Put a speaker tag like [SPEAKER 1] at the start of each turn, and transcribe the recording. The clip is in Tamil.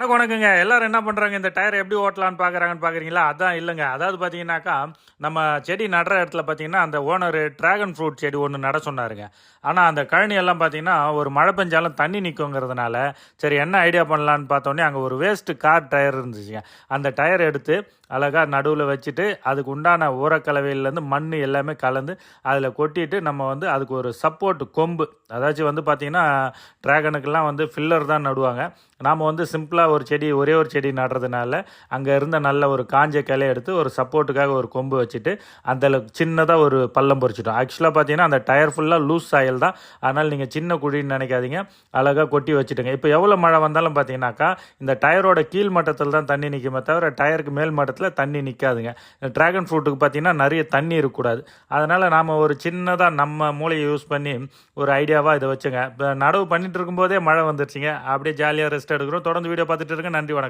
[SPEAKER 1] வணக்கம் வணக்கங்க. எல்லாரும் என்ன பண்ணுறாங்க இந்த டயர் எப்படி ஓட்டலான்னு பார்க்குறாங்கன்னு பார்க்குறீங்களா அதான் இல்லைங்க. அதாவது பார்த்தீங்கன்னாக்கா நம்ம செடி நடுற இடத்துல பார்த்தீங்கன்னா அந்த ஓனர் டிராகன் ஃப்ரூட் செடி ஒன்று நட சொன்னாருங்க. ஆனால் அந்த கழனி எல்லாம் பார்த்தீங்கன்னா ஒரு மழை பெஞ்சாலும் தண்ணி நிற்குங்கிறதுனால சரி என்ன ஐடியா பண்ணலான்னு பார்த்தோன்னே அங்கே ஒரு வேஸ்ட்டு கார் டயர் இருந்துச்சுங்க. அந்த டயர் எடுத்து அழகாக நடுவில் வச்சுட்டு அதுக்கு உண்டான உரக்கலவையிலேருந்து மண் எல்லாமே கலந்து அதில் கொட்டிட்டு நம்ம வந்து அதுக்கு ஒரு சப்போர்ட் கொம்பு. அதாச்சும் வந்து பார்த்திங்கன்னா ட்ராகனுக்கெல்லாம் வந்து ஃபில்லர் தான் நடுவாங்க. நாம் வந்து சிம்பிளாக ஒரு செடி ஒரே ஒரு செடி நடுறதுனால அங்கே இருந்த நல்ல ஒரு காஞ்ச கிளைய எடுத்து ஒரு சப்போர்ட்டுக்காக ஒரு கொம்பு வச்சுட்டு அதில் சின்னதாக ஒரு பள்ளம் பொறிச்சிட்டோம். ஆக்சுவலாக பார்த்தீங்கன்னா அந்த டயர் ஃபுல்லாக லூஸ் சாயல் தான். அதனால் நீங்கள் சின்ன குழின்னு நினைக்காதீங்க. அழகாக கொட்டி வச்சுட்டுங்க. இப்போ எவ்வளோ மழை வந்தாலும் பார்த்தீங்கன்னாக்கா இந்த டயரோட கீழ் மட்டத்தில் தான் தண்ணி நிற்குமே தவிர டயருக்கு மேல் மட்டத்தில் தண்ணி நிற்காதுங்க ட்ராகன் ஃப்ரூட்டுக்கு பார்த்தீங்கன்னா நிறைய தண்ணி இருக்கக்கூடாது. அதனால் நாம் ஒரு சின்னதாக நம்ம மூளையை யூஸ் பண்ணி ஒரு ஐடியாவாக இதை வச்சுங்க. இப்போ நடவு பண்ணிட்டு இருக்கும்போதே மழை வந்துருச்சுங்க. அப்படியே ஜாலியாக ரெஸ்ட் எடுக்கிறோம். தொடர்ந்து வீடியோ பார்த்து பார்த்துட்டு இருக்கேன் நன்றி வணக்கம்.